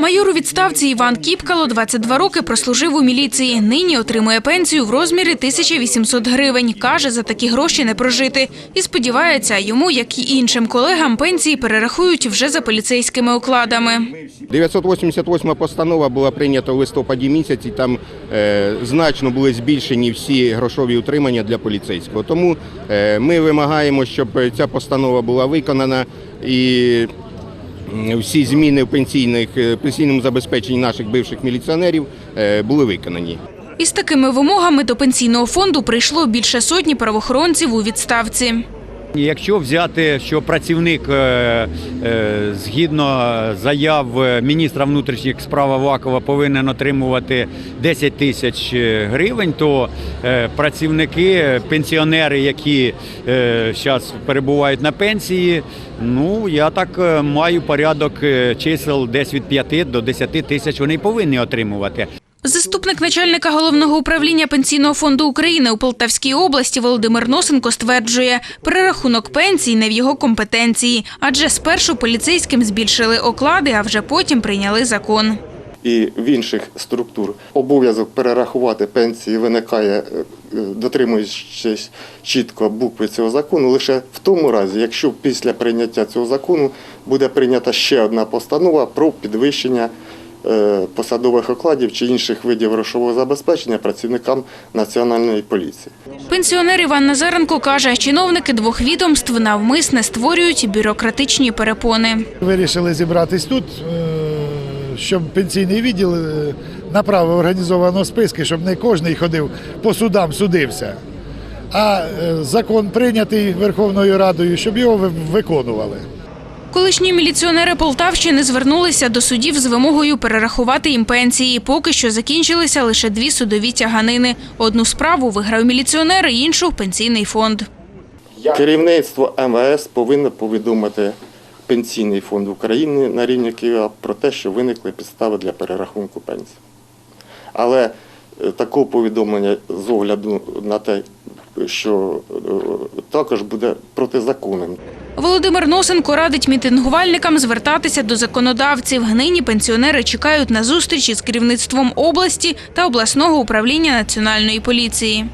Майор у відставці Іван Кіпкало 22 роки прослужив у міліції. Нині отримує пенсію в розмірі 1800 гривень. Каже, за такі гроші не прожити. І сподівається, йому, як і іншим колегам, пенсії перерахують вже за поліцейськими окладами. 988 постанова була прийнята у листопаді місяці. Там е, значно були збільшені всі грошові утримання для поліцейського. Тому е, ми вимагаємо, щоб ця постанова була виконана і всі зміни в пенсійних е, пенсійному забезпеченні наших бивших міліціонерів е, були виконані. Із такими вимогами до пенсійного фонду прийшло більше сотні правоохоронців у відставці. Якщо взяти, що працівник е, е, згідно заяв міністра внутрішніх справ Авакова повинен отримувати 10 тисяч гривень, то е, працівники, пенсіонери, які зараз перебувають на пенсії, ну я так е, маю порядок е, чисел десь від 5 до 10 тисяч вони повинні отримувати. Заступник начальника головного управління пенсійного фонду України у Полтавській області Володимир Носенко стверджує, перерахунок пенсій не в його компетенції, адже спершу поліцейським збільшили оклади, а вже потім прийняли закон. і в інших структур обов'язок перерахувати пенсії виникає, е, е, дотримуючись чітко букви цього закону, лише в тому разі, якщо після прийняття цього закону буде прийнята ще одна постанова про підвищення посадових окладів чи інших видів грошового забезпечення працівникам національної поліції. Пенсіонер Іван Назаренко каже, чиновники двох відомств навмисне створюють бюрократичні перепони. Вирішили зібратись тут, е, щоб пенсійний відділ е, направив організовано списки, щоб не кожен ходив по судам, судився. А е, закон прийнятий Верховною Радою, щоб його ви- виконували. Колишні міліціонери Полтавщини звернулися до судів з вимогою перерахувати їм пенсії. Поки що закінчилися лише дві судові тяганини. Одну справу виграв міліціонер, іншу пенсійний фонд. Керівництво МВС повинно повідомити Пенсійний фонд України на рівні Києва про те, що виникли підстави для перерахунку пенсій. Але е, такого повідомлення з огляду на те, що е, також буде протизаконним. Володимир Носенко радить мітингувальникам звертатися до законодавців. Нині пенсіонери чекають на зустрічі з керівництвом області та обласного управління національної поліції.